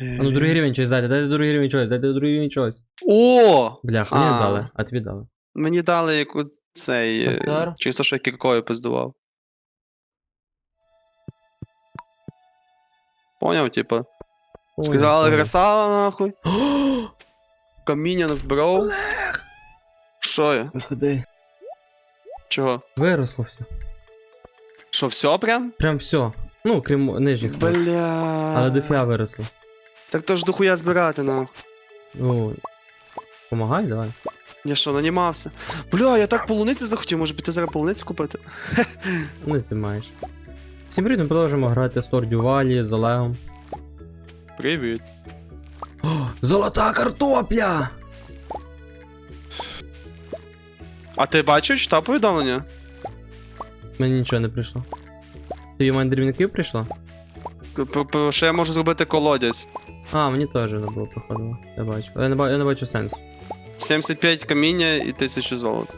А ну другий рівень чогось дайте, дайте другий рівень чогось, дайте другий рівень чогось. О! Бляха, мені А. дали, а тобі дали. Мені дали яку цей. е, Тепер? Через те, що я кіркою пиздував. Поняв, типа. Ой, Сказали красава нахуй. Каміння назбирав. Що я? Виходи. Чого? Виросло все. Що, все прям? Прям все. Ну, крім нижніх слів. Бля. Але дофіга виросло. Так то ж дохуя збирати, нахуй. Ну. Помагай, давай. Я що, нанімався? Бля, я так полуниці захотів, може піти зараз полуниці купити? Ну, ти маєш. Всім привіт, ми продовжуємо грати Stardew Valley з Олегом. Привіт. О, золота картопля! А ти бачив, читав повідомлення? Мені нічого не прийшло. Тобі мандрівників прийшло? П- п- Що я можу зробити колодязь? А, мені теж не було приходило. Я бачу. Я не, ба- я не бачу сенсу. 75 каміння і 1000 золота.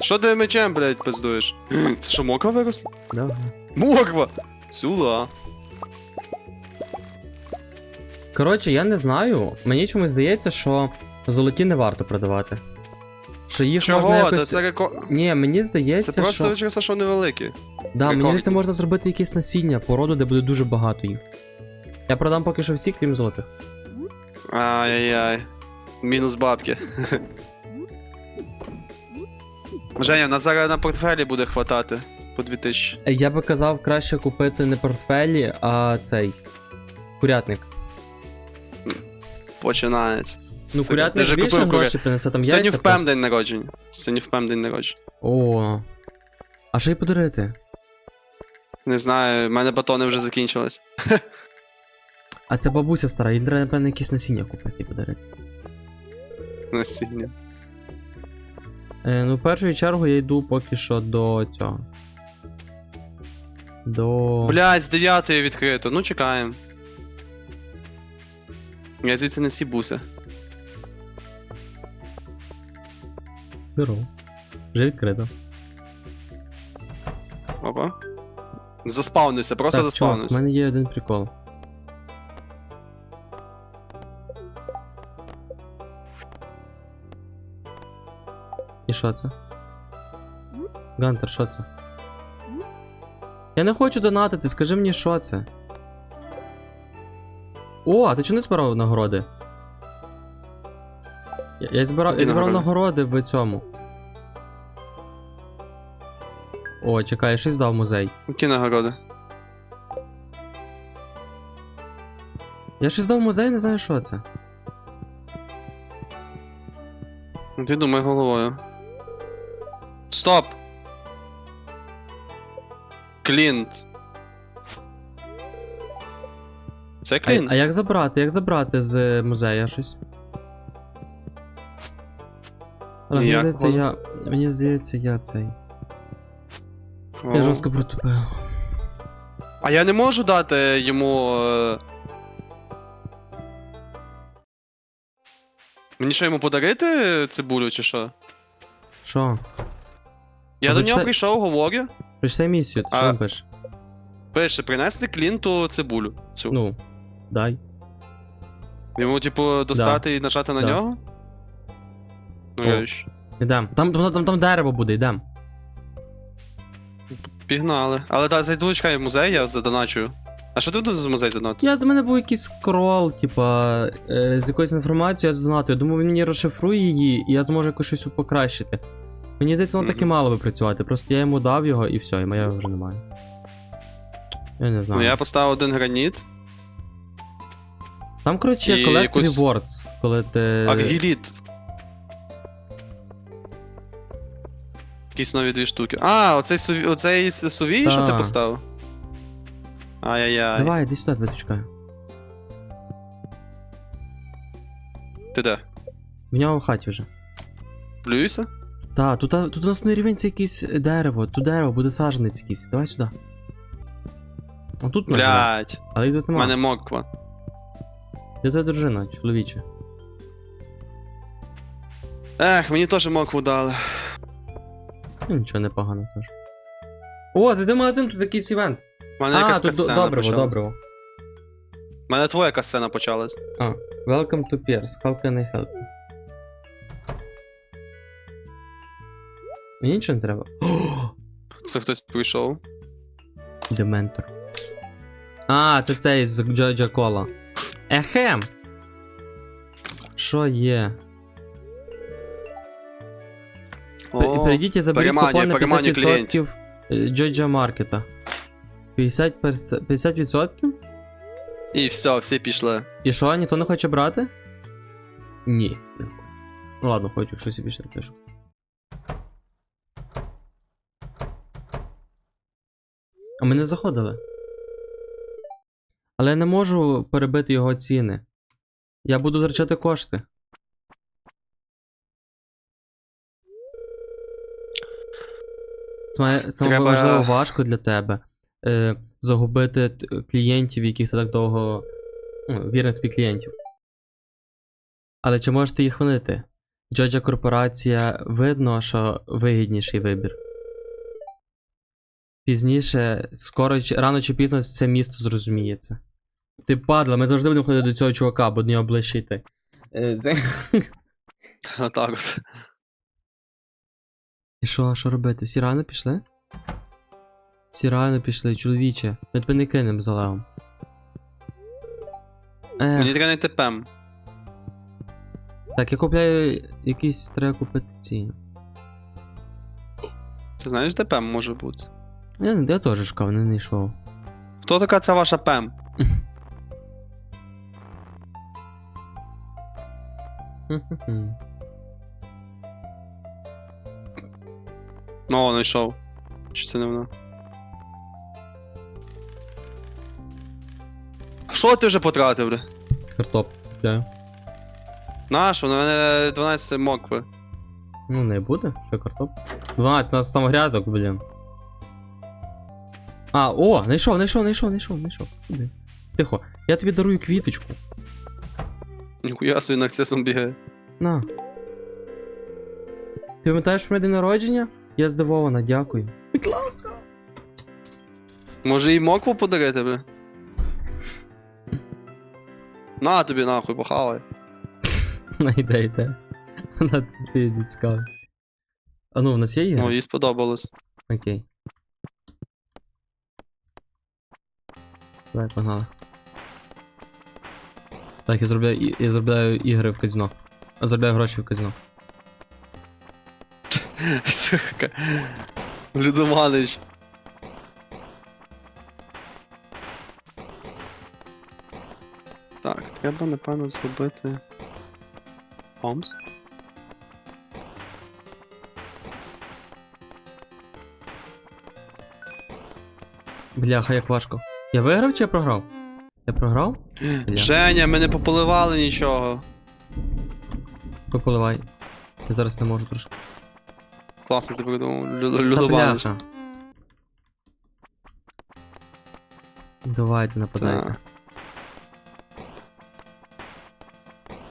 Що ти мечем, блядь, пиздуєш? Це що, моква виросла? Давай. Моква! Сюда. Коротше, я не знаю. Мені чомусь здається, що золоті не варто продавати. Що їх можна Чого? Та якось. це реко... Ні, мені Це просто що. через те, що вони великі. Да, мені рекордні. здається, можна зробити якесь насіння, породу, де буде дуже багато їх. Я продам поки що всі, крім золотих. Ай-яй-яй. Мінус бабки. Женя, в нас зараз на портфелі буде хватати по 2000. Е, Я би казав краще купити не портфелі, а цей. Курятник. Починається. Ну, Ти курятник вже більше купив гроші принесе там Сьогодні яйця. в ПЕМ просто. день народження. Сьогодні в ПЕМ день народження. О. А що й подарити? Не знаю, в мене батони вже закінчились. А це бабуся стара, їй треба, напевно, якісь насіння купити і подарити. Насіння. Е, ну, в першу чергу я йду поки що до цього. До. Блять, з 9 відкрито. Ну, чекаємо. Я звідси не сібуся. Здорово. Вже відкрито. Опа. Заспавнився, просто так, чувак, заспавнився. мене є один прикол. І що це? Гантер, що це? Я не хочу донатити, скажи мені, що це. О, а ти чого не збирав нагороди? Я, я збирав, я Які збирав нагороди? нагороди в цьому. О, чекай, я щось дав музей. Які нагороди? Я щось дав музей, не знаю, що це. Ну, Ти думай головою. Стоп! Клінт. Це А, клінт? а як забрати? Як забрати з е, музея щось? Але мені Ніяк, здається, я. Мені здається, я цей. Я жорстко протупив. А я не можу дати йому. е, Мені що йому подарити цибулю чи що? Що? Я А до ви нього прийшов, говорю. Прийшли місію, ти А- що пишеш? Пише, принести клінту цибулю. Цю. Ну, дай. Йому, типу, достати і нажати на Да. нього? Ну, О. я ж. Ідем. Там, там, там, там дерево буде, йдем. Пігнали. Але так, зайду, чекай, в музей, я задоначую. А що ти тут за музей задонати? Я до мене був якийсь скрол, типа, е, з якоюсь інформацією я здонатив. Я думав, він мені розшифрує її, і я зможу якось щось покращити. Мені здається, воно так і Мгм. мало би працювати. Просто я йому дав його і все, і моя вже немає. Я не знаю. Ну, я поставив один граніт. Там, коротше, І є collect якусь- rewards, коли ти. Акгіліт. Якісь нові дві штуки. А, оцей суві, оцей сувій, що ти Та. поставив? Ай-яй-яй. Давай, іди сюди, чекаю. Ти де? В нього в хаті вже. Плююся? Та, тут, тут у нас на рівень це якесь дерево, тут дерево, буде саженець якийсь. Давай сюди. А тут можна. Блять, Але й тут у нема. мене моква. Де твоя дружина, чоловіче? Ех, мені теж мокву дали. Ну, нічого непогано теж. О, зайди в магазин, тут якийсь івент. У мене А, якась тут катсцена добриво, почалась. добриво. У мене твоя яка сцена почалась. А, welcome to Pierce. How can I help you? Мені нічого не треба. О, Це хтось прийшов. Дементор. А, це цей з Джоджа Кола. Ехем! Що є? О, Перейдіть і заберіть переманює, купон на переманює 50% е, Джоджа Маркета. 50%? перце- 50%? І все, всі пішли. І що, ніхто не хоче брати? Ні, не хочу. Ну ладно, хочу, щось я більше напишу. А ми не заходили. Але я не можу перебити його ціни. Я буду втрачати кошти. Це, має, це Треба- можливо важко для тебе. Е, загубити клієнтів, яких ти так довго. Ну, вірних тобі клієнтів. Але чи можеш ти їх винити? Джоджа корпорація видно, що вигідніший вибір. Пізніше, скоро рано чи пізно все місто зрозуміє це. Ти падла, ми завжди будемо ходити до цього чувака, бо до нього ближче йти. Е. Отак от. І що, що робити? Всі рано пішли? Всі рано пішли, чоловіче. Ми тебе не кинемо за левом. Мені треба знайти пем. так, я купляю якісь треба купити ці. Ти знаєш, де пем може бути? Я, я теж шукав, не знайшов. Хто така ця ваша пем? Ну, знайшов. Чи це не воно? А Що ти вже потратив, бля? Картоп купляю. Наш, у мене 12 мокви. Ну, не буде, що картоп. 12, у нас там грядок, блін. А, о, знайшов, знайшов, знайшов, знайшов, знайшов. Сюди. Тихо, я тобі дарую квіточку. Ніхуя собі нарцисом бігає. На. Ти пам'ятаєш про день народження? Я здивована, дякую. Будь ласка. Може і мокву подарити, бля? На тобі нахуй, похавай. Найдайте. На ти не цікавий. А ну, в нас є ігри? Ну, їй сподобалось. Окей. Давай, погнали. Так, я зробляю, я зробляю ігри в казино. Заробляю гроші в казино. Сука. Людоманич. Так, треба, напевно, зробити. Омс? Бляха, як важко. Я виграв чи я програв? Я програв? Бля. Женя, ми не пополивали нічого. Пополивай. Я зараз не можу трошки. Класно ти придумав. Лю- Та Людоманич. бляха. Давайте нападайте.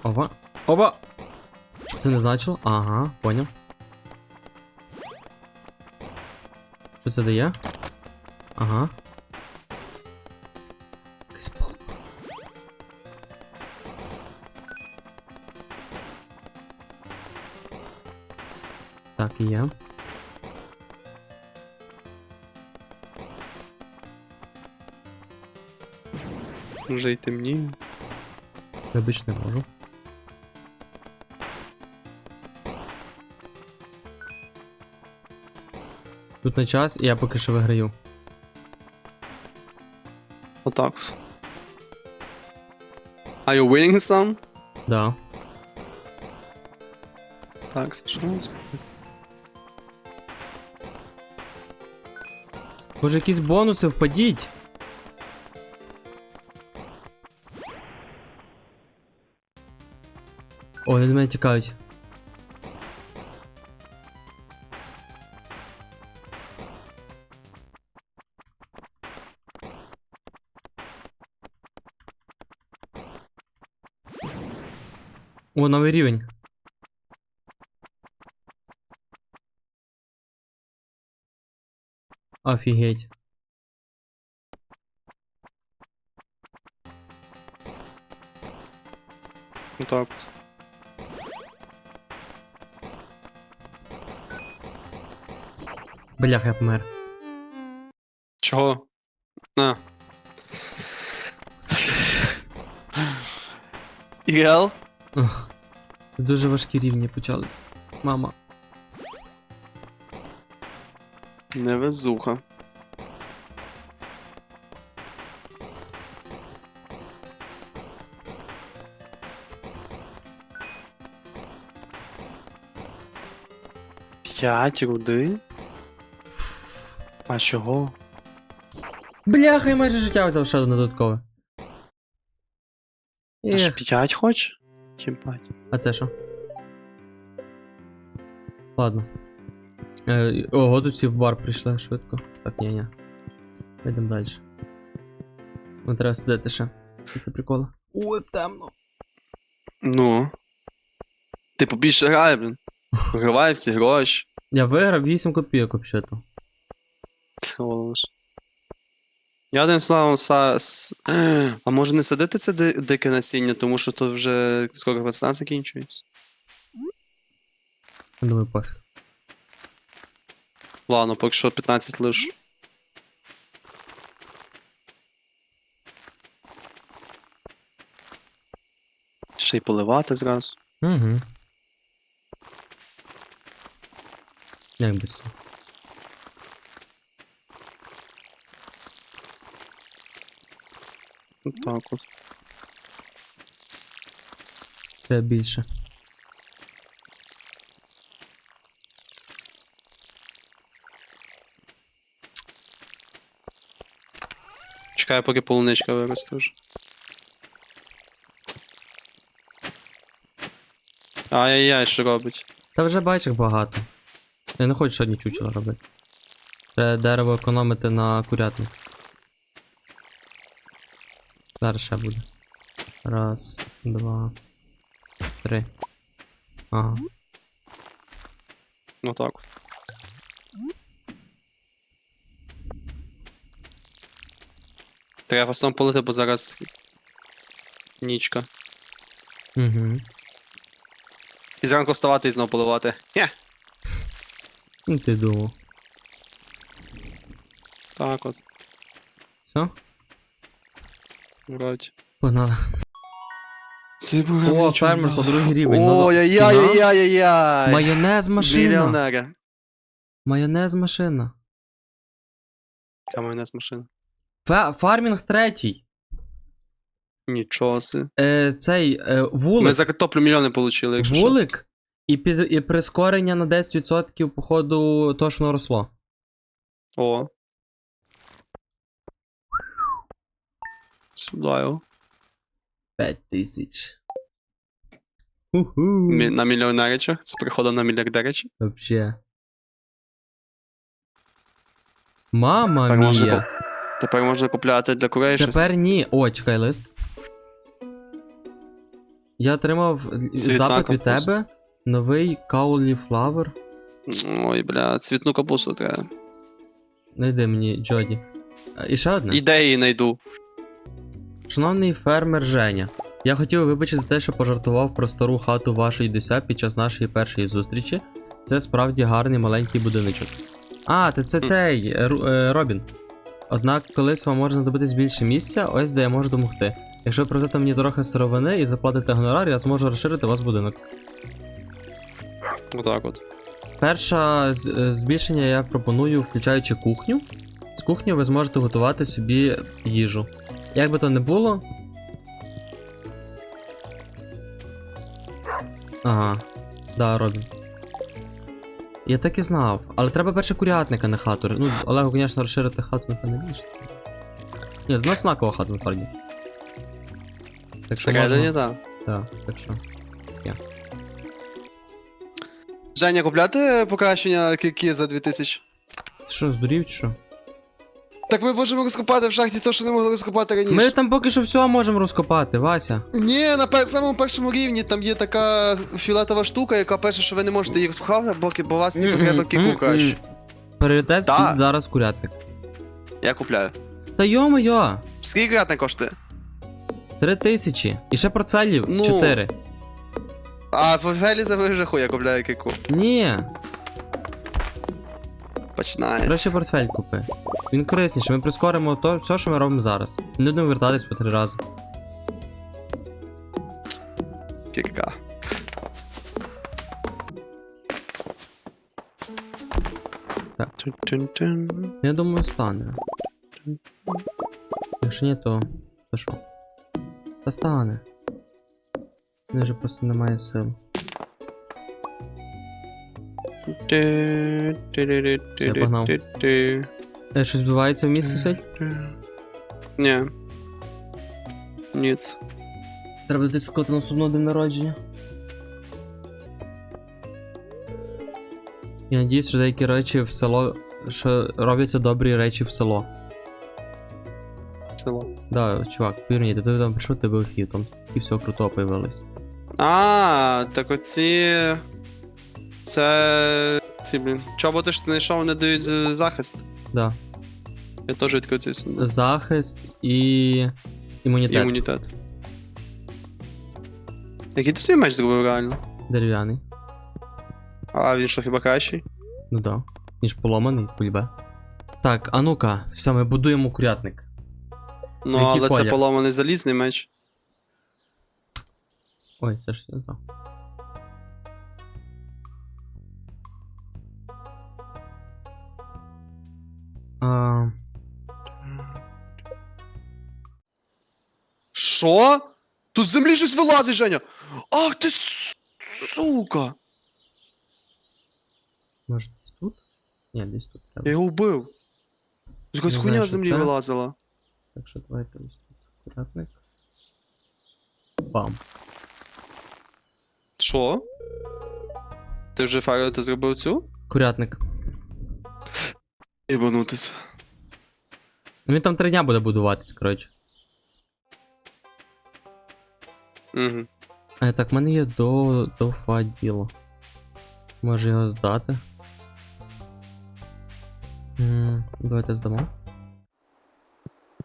Опа. Опа! Що це не значило? Ага, поняв. Що це дає? Ага. І є. Вже й темніє. Вибач, не можу. Тут на час, і я поки що виграю. Отак. от. Are you winning, son? Да. Так, що у нас? Може, якісь бонуси впадіть? О, вони до мене тікають. О, новий рівень. Офігеть. Ну так. Блях, я помер. Чого? На. Ігел? Ох. Дуже важкі рівні почались. Мама. Невезуха. П'ять руди? А чого? Бляха, я майже життя взяв ще одне додаткове. Аж Ех, п'ять хоч? Чи п'ять? а це що? Ладно. Е, ого, тут всі в бар прийшли швидко. Так, ні, ні. Йдемо далі. Ну, треба сидіти ще. Таке приколи. Ой, темно. Ну. Типу більше грає, блін. Виграває всі гроші. Я виграв 8 копійок взагалі. Голос. Я одним словом, са... с- А може не садити це ди- дике насіння, тому що то вже скоро весна закінчується. Думаю, пофіг. Ладно, поки що 15 лиш. Ще й поливати зразу. Угу. Як цього? Ну, Так от. Треба більше. Чекаю, поки полуничка виросте вже. Ай-яй-яй, що робить? Та вже бачок багато. Я не хочу ще одні чучела робити. Треба дерево економити на курятник. Зараз ще буде. Раз, два, три. Ага. Ну так. Треба в основному полити, бо зараз нічка. Угу. І зранку вставати і знову поливати. Хе! Ну ти думав. Так от, Все? вроді. Погнали. Це О, фермерство, другий рівень. Надо Ой-яй-яй-яй-яй-яй! Майонез машина. Мільйонера. Майонез машина. Каменець машина. Фа- фармінг третій. Нічого си. Е, цей е, вулик. Ми за картоплю мільйони отримали, якщо що. Вулик і, під, і прискорення на 10% по ходу того, що воно росло. О. Сюди його. 5 тисяч. Уху. Мі- На мільйонеричах з приходом на мільярдеричі. Вообще. Мама мія. Тепер можна купляти для курей щось. Тепер ні. О, чекай лист. Я отримав Цвітна запит від капуста. тебе. Новий кауліфлавер. Ой, бля, цвітну капусту треба. Найди мені, Джоді. А, І ще одне. Ідеї знайду. Шановний фермер Женя, я хотів вибачити за те, що пожартував про стару хату вашої дися під час нашої першої зустрічі. Це справді гарний маленький будиночок. А, ти це цей е, Ру- е, Робін. Однак колись вам може знадобитись більше місця, ось де я можу допомогти. Якщо ви привезете мені трохи сировини і заплатите гонорар, я зможу розширити у вас будинок. Отак от. Перше збільшення я пропоную, включаючи кухню. З кухні ви зможете готувати собі їжу. Як би то не було. Ага. Да, Робін. Я так і знав. Але треба перше курятника на хату. Ну, Олегу, звісно, розширити хату, не більше. Ні, у нас знакова хата насправді. Так що Всередині, можна... так. Так, так що. Женя, купляти покращення кільки за 2000? Ти що, здурів чи що? Так ми можемо розкопати в шахті те, що не могли розкопати раніше. Ми там поки що все можемо розкопати, Вася. Ні, на пер- самому першому рівні там є така фіолетова штука, яка пише, що ви не можете її розпхати, бо, бо вас тільки треба кіку краще. Пріоритет Да. стоїть зараз курятник. Я купляю. Та йо-моє, Скільки грати коштує? три тисячі. І ще портфелів Ну. чотири. А портфелі забив вже хуя купляє кику. Ні, Починається. краще портфель купи. Він корисніший, ми прискоримо то, все, що ми робимо зараз. Не будемо вертатись по три рази. Кика. Так. Я думаю, стане. Якщо ні, то. то що? Та стане. У вже просто немає сил. Все, погнав. Е, щось відбувається в місті сьогодні? Ні. Ніц. Треба десь скоти на сумно день народження. Я надіюсь, що деякі речі в село. що робляться добрі речі в село. Село. Да, чувак, повір мені, ти там прийшов, тебе вхід, там і все круто появилось. А, так оці. Це. Ці, блін. Чоботи ж ти знайшов, не дають з- захист. Да. Я теж відкрив цей сундук. Захист і. імунітет Імунітет. Який ти свій меч зробив реально? дерев'яний. А він що хіба кращий? Ну да. Ніж поломаний, пульбе. Так, а ну-ка, все, ми будуємо курятник. Ну, Який але колір? це поломаний залізний меч. Ой, це ж не то. А, Що? Тут з землі щось вилазить, Женя! Ах ти сука! може десь тут? Ні, десь тут Я треба. його вбив. Якась хуйня з землі це. вилазила. Так що давайте ось тут курятник. Бам. Що? Ти вже Фаро, ти зробив цю? Курятник. Ібанутись. Ну він там три дня буде будуватись, коротше. Угу. А так, в мене є до, до фа діло. Може його здати. М, давайте здамо.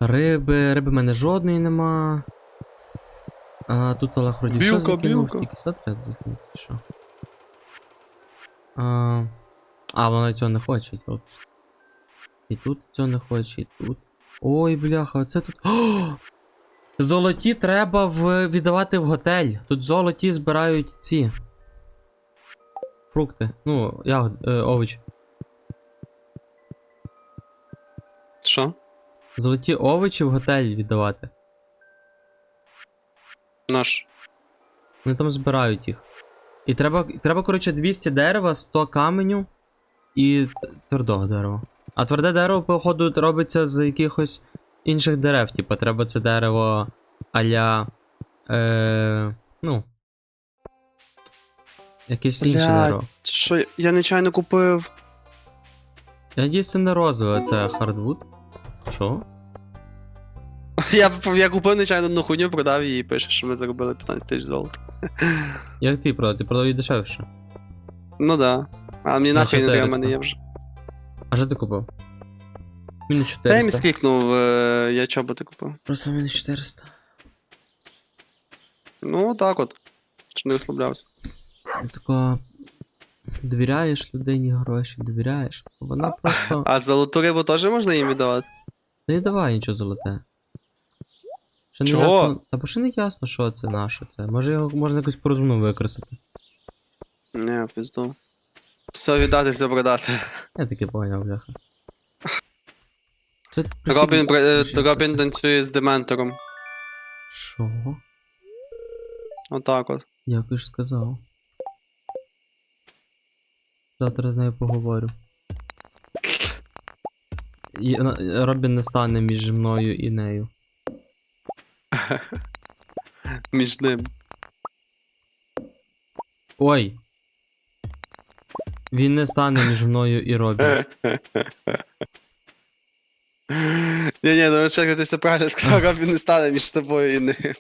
Риби, риби в мене жодної нема. А тут вроді все Білка, закинув, білка. тільки все треба закинути, чи що. А, а, вона цього не хоче. Тут. І тут цього не хоче, і тут. Ой, бляха, оце тут. О! Золоті треба в... віддавати в готель. Тут золоті збирають ці. Фрукти. Ну, ягод, е, овочі. Що? Золоті овочі в готель віддавати. Наш. Вони там збирають їх. І треба, треба, коротше, 200 дерева, 100 каменю і твердого дерева. А тверде дерево, походу, робиться з якихось інших дерев. Типа, треба це дерево аля. Е, ну. Якесь інше дерево. Що, я- нечайно купив. Я це не розове, це хардвуд. Що? Я, я купив нечайно одну хуйню, продав її і пише, що ми заробили 15 тисяч золота. Як ти продав? Ти продав її дешевше. Ну да. А мені На нахуй не треба, мене є вже. А що ти купив? Мінус Та я 400. мені скрикнув, е, я чоботи купив. Просто мінус 400. Ну, так от. Щоб не розслаблявся. Тако довіряєш людині гроші, довіряєш. а Вона просто. А золоту рибу теж можна їм віддавати? Не давай нічого золоте. Ще не Чого? ясно. Та бо ще не ясно, що це наше це. Може його можна якось по-розумному використати. Не, пізду. Все віддати, все продати. Я таке поняв, бляха. Це прихід- Робін, при- е, Щось Робін таке. танцює з дементором. Що? Отак от. Дякую, що сказав. Завтра з нею поговорю. І, на- Робін не стане між мною і нею. Між ним. Ой! Він не стане між мною і Робін. Ні, ні, ну чекай, ти все правильно сказав, Робін не стане між тобою і ним.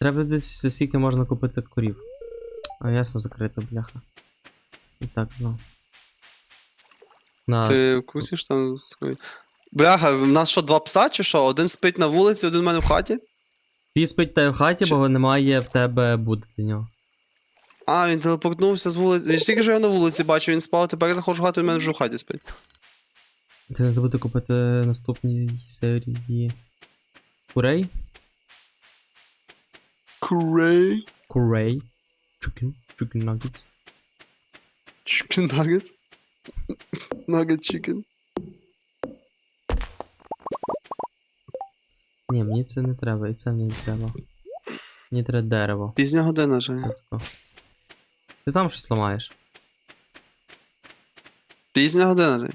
Треба десь за скільки можна купити корів. А ясно закрито, бляха. І так знов. На. Ти в курсі, там. Бляха, в нас що, два пса чи що? Один спить на вулиці, один в мене в хаті? Твій спить та в хаті, Чи- бо немає в тебе буде для нього. А, він телепортнувся з вулиці. Я ж тільки що його на вулиці бачив, він спав, тепер я заходжу в хату, він в мене вже в хаті спить. Ти не забудь купити наступній серії. Курей? Курей. Курей. Chicken. Chicken nuggets. Chicken nuggets. Nugget chicken. Ні, мені це не треба, і це мені не треба. Мені треба дерево. Пізня година, Женя. Тобто. Ти сам щось ламаєш. Пізня година, Женя.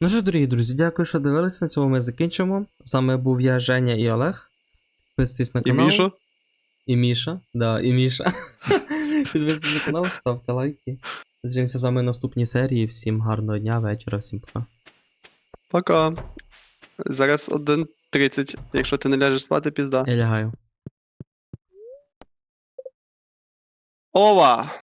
Ну що ж, дорогі друзі, дякую, що дивилися. На цьому ми закінчимо. З вами був я, Женя і Олег. Підписуйтесь на І канал. Міша? І Міша. Да, і Міша. Підписуйтесь на канал, ставте лайки. Зустрінемося з вами в наступній серії. Всім гарного дня, вечора, всім пока. Пока. Зараз 1.30. Якщо ти не ляжеш спати, пізда. Я лягаю. Ова!